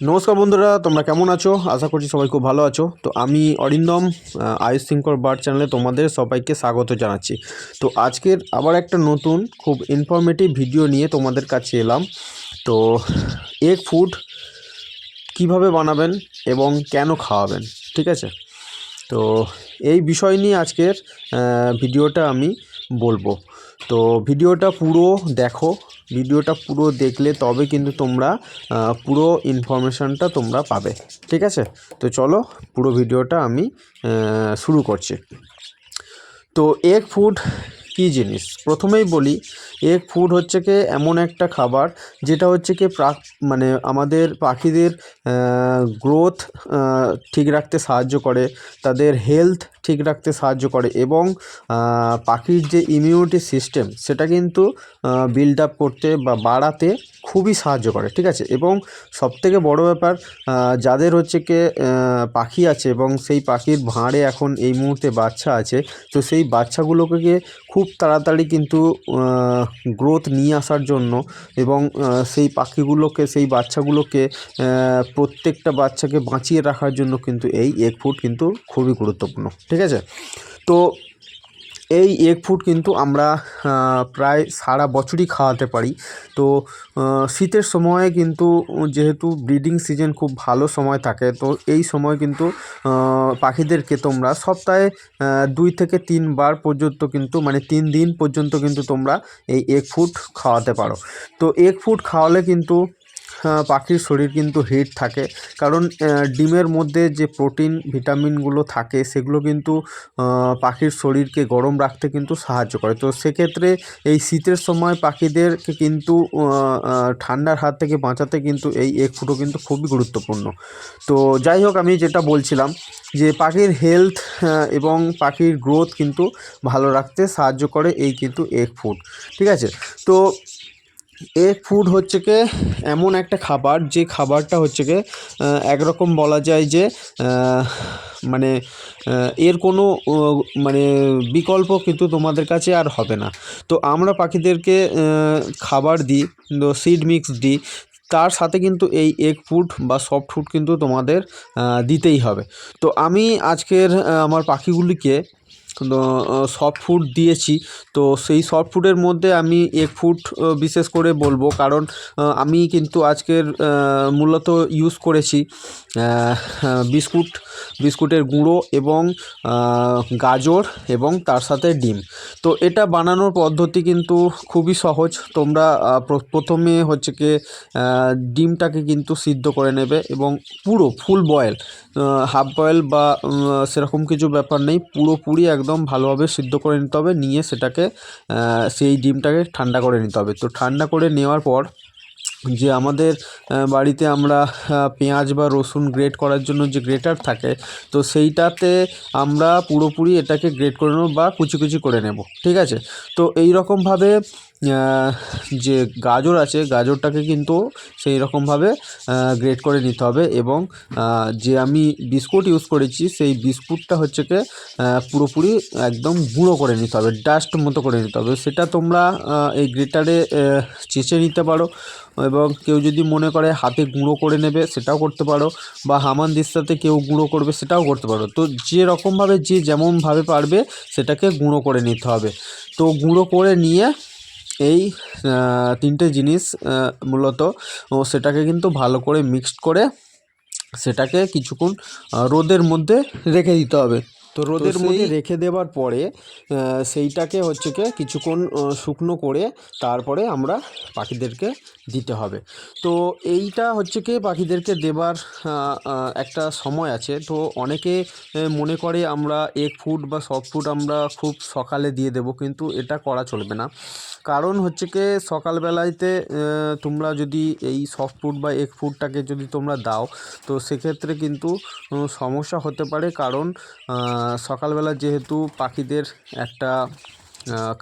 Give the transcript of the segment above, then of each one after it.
নমস্কার বন্ধুরা, তোমরা কেমন আছো? আশা করছি সবাই খুব ভালো আছো। তো আমি অরিন্দম আয়ুষ সিংকর বার্ড চ্যানেলে তোমাদের সবাইকে স্বাগত জানাচ্ছি। তো আজকের আবার একটা নতুন, খুব ইনফরমেটিভ ভিডিও নিয়ে তোমাদের কাছে এলাম। তো এগ ফুড কীভাবে বানাবেন এবং কেন খাওয়াবেন, ঠিক আছে? তো এই বিষয় নিয়ে আজকের ভিডিওটা আমি বলব। তো ভিডিওটা পুরো দেখো, ভিডিওটা পুরো দেখলে তবে কিন্তু তোমরা পুরো ইনফরমেশানটা তোমরা পাবে, ঠিক আছে? তো চলো, পুরো ভিডিওটা আমি শুরু করছি। তো এগ ফুড কী জিনিস? প্রথমেই বলি এগ ফুড হচ্ছে কি এমন একটা খাবার যেটা হচ্ছে কি প্রাক মানে আমাদের পাখিদের গ্রোথ ঠিক রাখতে সাহায্য করে, তাদের হেলথ ঠিক রাখতে সাহায্য করে এবং পাখির যে ইমিউনিটি সিস্টেম সেটা কিন্তু বিল্ড আপ করতে বা বাড়াতে খুবই সাহায্য করে, ঠিক আছে? এবং সবথেকে বড় ব্যাপার যাদের হচ্ছে কি পাখি আছে এবং সেই পাখির ভাঁড়ে এখন এই মুহূর্তে বাচ্চা আছে, তো সেই বাচ্চাগুলোকে খুব তাড়াতাড়ি কিন্তু গ্রোথ নিয়ে আসার জন্য এবং সেই পাখিগুলোকে, সেই বাচ্চাগুলোকে প্রত্যেকটা বাচ্চাকে বাঁচিয়ে রাখার জন্য কিন্তু এই এগ ফুড কিন্তু খুবই গুরুত্বপূর্ণ, ঠিক আছে? তো এই এগ ফুড কিন্তু আমরা প্রায় সারা বছরই খাওয়াতে পারি। তো শীতের সময়ে কিন্তু যেহেতু ব্রিডিং সিজন খুব ভালো সময় থাকে, তো এই সময় কিন্তু পাখিদেরকে তোমরা সপ্তাহে দুই থেকে তিনবার পর্যন্ত কিন্তু মানে তিন দিন পর্যন্ত কিন্তু তোমরা এই এগ ফুড খাওয়াতে পারো। তো এগ ফুড খাওয়ালে কিন্তু পাখির শরীর কিন্তু হিট থাকে। কারণ ডিমের মধ্যে যে প্রোটিন, ভিটামিনগুলো থাকে, সেগুলো কিন্তু পাখির শরীরকে গরম রাখতে কিন্তু সাহায্য করে। তো সেক্ষেত্রে এই শীতের সময় পাখিদেরকে কিন্তু ঠান্ডার হাত থেকে বাঁচাতে কিন্তু এই এগ ফুডও কিন্তু খুবই গুরুত্বপূর্ণ। তো যাই হোক, আমি যেটা বলছিলাম যে পাখির হেলথ এবং পাখির গ্রোথ কিন্তু ভালো রাখতে সাহায্য করে এই কিন্তু এগ ফুট ঠিক আছে? তো এগ ফুড হচ্ছে কি, এমন একটা খাবার, যে খাবারটা হচ্ছে কি একরকম বলা যায় যে মানে এর কোনো মানে বিকল্প কিন্তু তোমাদের কাছে আর হবে না। তো আমরা পাখিদেরকে খাবার দিই সিড মিক্স দিই, তার সাথে কিন্তু এই এগ ফুড বা সফট ফুড কিন্তু তোমাদের দিতেই হবে। তো আমি আজকের আমার পাখিগুলিকে সফট ফুড দিয়েছি। তো সেই সফট ফুডের মধ্যে আমি এগ ফুড বিশেষ করে বলব। কারণ আমি কিন্তু আজকের মূলত ইউজ করেছি। বিস্কুট, বিস্কুটের গুঁড়ো এবং গাজর এবং তার সাথে ডিম। তো এটা বানানোর পদ্ধতি কিন্তু খুবই সহজ। তোমরা প্রথমে হচ্ছে কি ডিমটাকে কিন্তু সিদ্ধ করে নেবে এবং পুরো ফুল বয়েল হাফ বয়েল বা সেরকম কিছু ব্যাপার নেই। পুরোপুরি একদম ভালোভাবে সিদ্ধ করে নিতে হবে। নিয়ে সেটাকে সেই ডিমটাকে ঠান্ডা করে নিতে হবে। তো ঠান্ডা করে নেওয়ার পর যে আমাদের বাড়িতে আমরা পেঁয়াজ বা রসুন গ্রেট করার জন্য যে গ্রেটার থাকে, তো সেইটাতে আমরা পুরোপুরি এটাকে গ্রেট করে নেব বা কুচি কুচি করে নেব, ঠিক আছে? তো এই রকমভাবে যে গাজর আছে, গাজরটাকে কিন্তু সেই রকমভাবে গ্রেট করে নিতে হবে এবং যে আমি বিস্কুট ইউজ করেছি, সেই বিস্কুটটা হচ্ছে কি পুরোপুরি একদম গুঁড়ো করে নিতে হবে ডাস্ট মতো করে নিতে হবে। সেটা তোমরা এই গ্রেটারে চেঁচে নিতে পারো এবং কেউ যদি মনে করে হাতে গুঁড়ো করে নেবে, সেটাও করতে পারো বা হামান দিস্তাতে কেউ গুঁড়ো করবে, সেটাও করতে পারো। তো যে রকমভাবে, যে যেমনভাবে পারবে, সেটাকে গুঁড়ো করে নিতে হবে। তো গুঁড়ো করে নিয়ে এই তিনটে জিনিস মূলত ও সেটাকে কিন্তু ভালো করে মিক্সড করে সেটাকে কিছুক্ষণ রোদের মধ্যে রেখে দিতে হবে। তো রোদের মধ্যে রেখে দেওয়ার পরে সেইটাকে হচ্ছে কি কিছুক্ষণ শুকনো করে তারপরে আমরা পাখিদেরকে দিতে হবে। তো এইটা হচ্ছে কি পাখিদেরকে দেবার একটা সময় আছে। তো অনেকে মনে করে আমরা এক ফুট বা সফট ফুট আমরা খুব সকালে দিয়ে দেবো কিন্তু এটা করা চলবে না। কারণ হচ্ছে কি সকালবেলাতে তোমরা যদি এই সফট ফুড বা এগ ফুডটাকে যদি তোমরা দাও, তো সেক্ষেত্রে কিন্তু সমস্যা হতে পারে। কারণ সকালবেলা যেহেতু পাখিদের একটা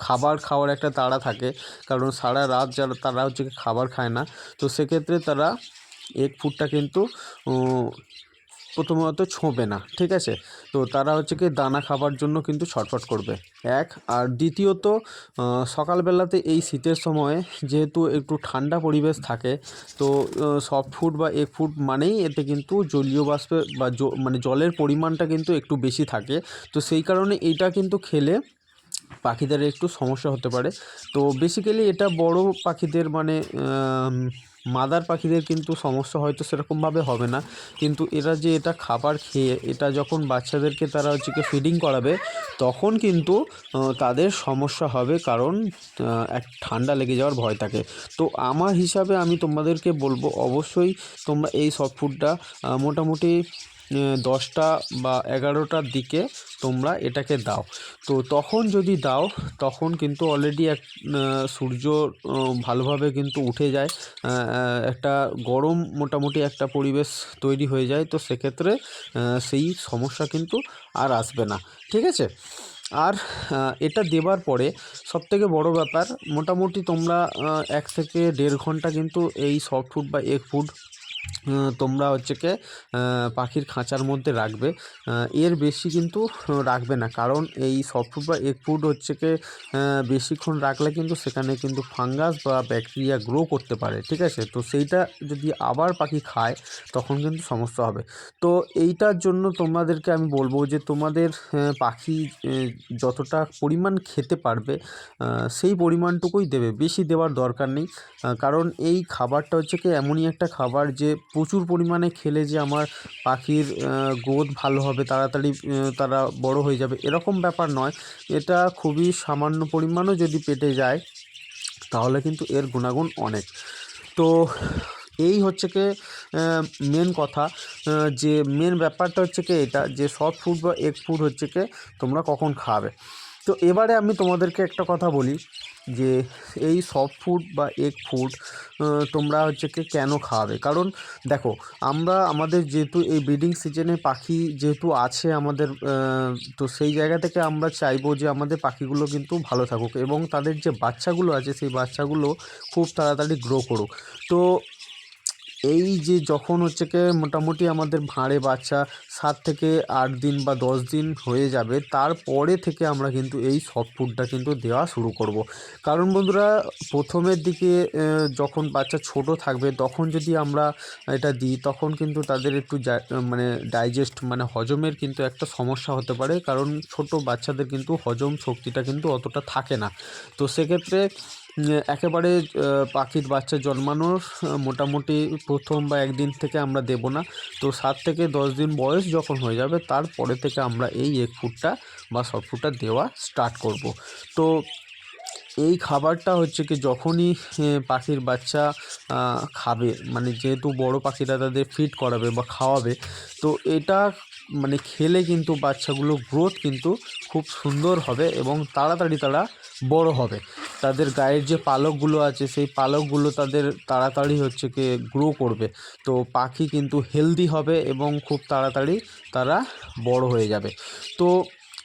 খাবার খাওয়ার একটা তাড়া থাকে, কারণ সারা রাত যারা, তারা হচ্ছে খাবার খায় না। তো সেক্ষেত্রে তারা এগ ফুডটা কিন্তু প্রথমত ছোঁবে না, ঠিক আছে? তো তারা হচ্ছে কি দানা খাবার জন্য কিন্তু ছটফট করবে। এক, আর দ্বিতীয়ত সকালবেলাতে এই শীতের সময় যেহেতু একটু ঠান্ডা পরিবেশ থাকে, তো সফট ফুড বা এগ ফুড মানেই এতে কিন্তু জলীয় বাষ্পে বা মানে জলের পরিমাণটা কিন্তু একটু বেশি থাকে। তো সেই কারণে এটা কিন্তু খেলে পাখিদের একটু সমস্যা হতে পারে। তো বেসিক্যালি এটা বড় পাখিদের মানে মাদার পাখিদের কিন্তু সমস্যা হয়তো সেরকমভাবে হবে না। কিন্তু এরা যে এটা খাবার খেয়ে, এটা যখন বাচ্চাদেরকে তারা হচ্ছে ফিডিং করাবে, তখন কিন্তু তাদের সমস্যা হবে কারণ এক ঠান্ডা লেগে যাওয়ার ভয় থাকে। তো আমার হিসাবে আমি তোমাদেরকে বলব, অবশ্যই তোমরা এই সফট ফুডটা মোটামুটি দশটা বা এগারোটার দিকে তোমরা এটাকে দাও। তো তখন যদি দাও, তখন কিন্তু অলরেডি এক সূর্য ভালোভাবে কিন্তু উঠে যায়। একটা গরম মোটামুটি একটা পরিবেশ তৈরি হয়ে যায়। তো সেক্ষেত্রে সেই সমস্যা কিন্তু আর আসবে না। ঠিক আছে? আর এটা দেবার পরে সবথেকে বড় ব্যাপার, মোটামুটি তোমরা এক থেকে দেড় ঘণ্টা কিন্তু এই সফট ফুড বা এগ ফুড তোমরা হচ্ছে কি পাখির খাঁচার মধ্যে রাখবে। এর বেশি কিন্তু রাখবে না। কারণ এই সফট বা এগ ফুড হচ্ছে কি বেশিক্ষণ রাখলে কিন্তু সেখানে কিন্তু ফাঙ্গাস বা ব্যাকটেরিয়া গ্রো করতে পারে, ঠিক আছে? তো সেইটা যদি আবার পাখি খায়, তখন কিন্তু সমস্যা হবে। তো এইটার জন্য তোমাদেরকে আমি বলব যে তোমাদের পাখি যতটা পরিমাণ খেতে পারবে সেই পরিমাণটুকুই দেবে। বেশি দেওয়ার দরকার নেই। কারণ এই খাবারটা হচ্ছে কি, এমনই একটা খাবার যে প্রচুর পরিমাণে খেলে যে আমার পাখির গ্রোথ ভালো হবে, তাড়াতাড়ি তারা বড় হয়ে যাবে, এরকম ব্যাপার নয়। এটা খুবই সামান্য পরিমাণও যদি পেটে যায়, তাহলে কিন্তু এর গুণাগুণ অনেক। তো এই হচ্ছে কি মেন কথা যে মেন ব্যাপারটা হচ্ছে কি এটা, যে সফট ফুড বা এগ ফুড হচ্ছে কি, তোমরা কখন খাবে। তো এবারে আমি তোমাদেরকে একটা কথা বলি যে এই সফট ফুড বা এগ ফুড তোমরা হচ্ছে কি কেন খাওয়াবে কারণ দেখো, আমরা আমাদের যেহেতু এই ব্রিডিং সিজনে পাখি যেহেতু আছে আমাদের তো সেই জায়গা থেকে আমরা চাইব যে আমাদের পাখিগুলো কিন্তু ভালো থাকুক এবং তাদের যে বাচ্চাগুলো আছে সেই বাচ্চাগুলো খুব তাড়াতাড়ি গ্রো করুক। তো এই যে যখন হচ্ছে কি মোটামুটি আমাদের ভাঁড়ে বাচ্চা সাত থেকে আট দিন বা দশ দিন হয়ে যাবে, তারপরে থেকে আমরা কিন্তু এই সফট ফুডটা কিন্তু দেওয়া শুরু করব। কারণ বন্ধুরা, প্রথমের দিকে যখন বাচ্চা ছোট থাকবে, তখন যদি আমরা এটা দিই, তখন কিন্তু তাদের একটু মানে ডাইজেস্ট মানে হজমের কিন্তু একটা সমস্যা হতে পারে কারণ ছোট বাচ্চাদের কিন্তু হজম শক্তিটা কিন্তু অতটা থাকে না তো সেক্ষেত্রে একেবারে পাখির বাচ্চা জন্মানোর মোটামুটি প্রথম বা একদিন থেকে আমরা দেব না। তো সাত থেকে দশ দিন বয়স যখন হয়ে যাবে, তারপরে থেকে আমরা এই এক ফুটটা বা সফট ফুটটা দেওয়া স্টার্ট করব। তো এই খাবারটা হচ্ছে কি যখনই পাখির বাচ্চা খাবে মানে যেহেতু বড় পাখিরা তাদের ফিড করাবে বা খাওয়াবে, তো এটা মানে খেলে কিন্তু বাচ্চাগুলো গ্রোথ কিন্তু খুব সুন্দর হবে এবং তাড়াতাড়ি তারা বড় হবে। তাদের গায়ের যে পালকগুলো আছে, সেই পালকগুলো তাদের তাড়াতাড়ি হচ্ছে কি গ্রো করবে। তো পাখি কিন্তু হেলদি হবে এবং খুব তাড়াতাড়ি তারা বড় হয়ে যাবে। তো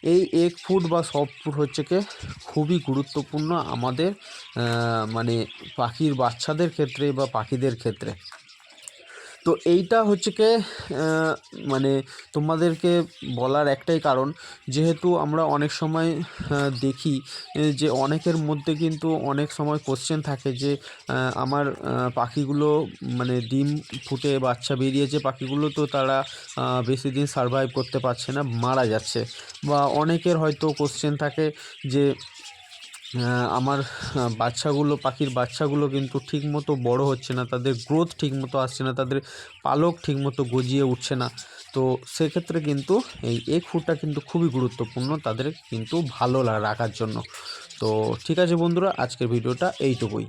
এই এক ফুড বা সফট ফুড হচ্ছে কি খুবই গুরুত্বপূর্ণ আমাদের মানে পাখির বাচ্চাদের ক্ষেত্রে বা পাখিদের ক্ষেত্রে। তো এইটা হচ্ছে কি মানে তোমাদেরকে বলার একটাই কারণ, যেহেতু আমরা অনেক সময় দেখি যে অনেকের মধ্যে কিন্তু অনেক সময় কোশ্চেন থাকে যে আমার পাখিগুলো মানে ডিম ফুটে বাচ্চা বেরিয়েছে পাখিগুলো তো তারা বেশি দিন সার্ভাইভ করতে পারছে না, মারা যাচ্ছে। বা অনেকের হয়তো কোশ্চেন থাকে যে আমার বাচ্চাগুলো, পাখির বাচ্চাগুলো কিন্তু ঠিকমতো বড় হচ্ছে না, তাদের গ্রোথ ঠিকমতো আসছে না, তাদের পালক ঠিকমতো গজিয়ে উঠছে না। তো সেক্ষেত্রে কিন্তু এই এগ ফুডটা কিন্তু খুবই গুরুত্বপূর্ণ তাদের কিন্তু ভালো রাখার জন্য। তো ঠিক আছে বন্ধুরা, আজকের ভিডিওটা এইটুকুই।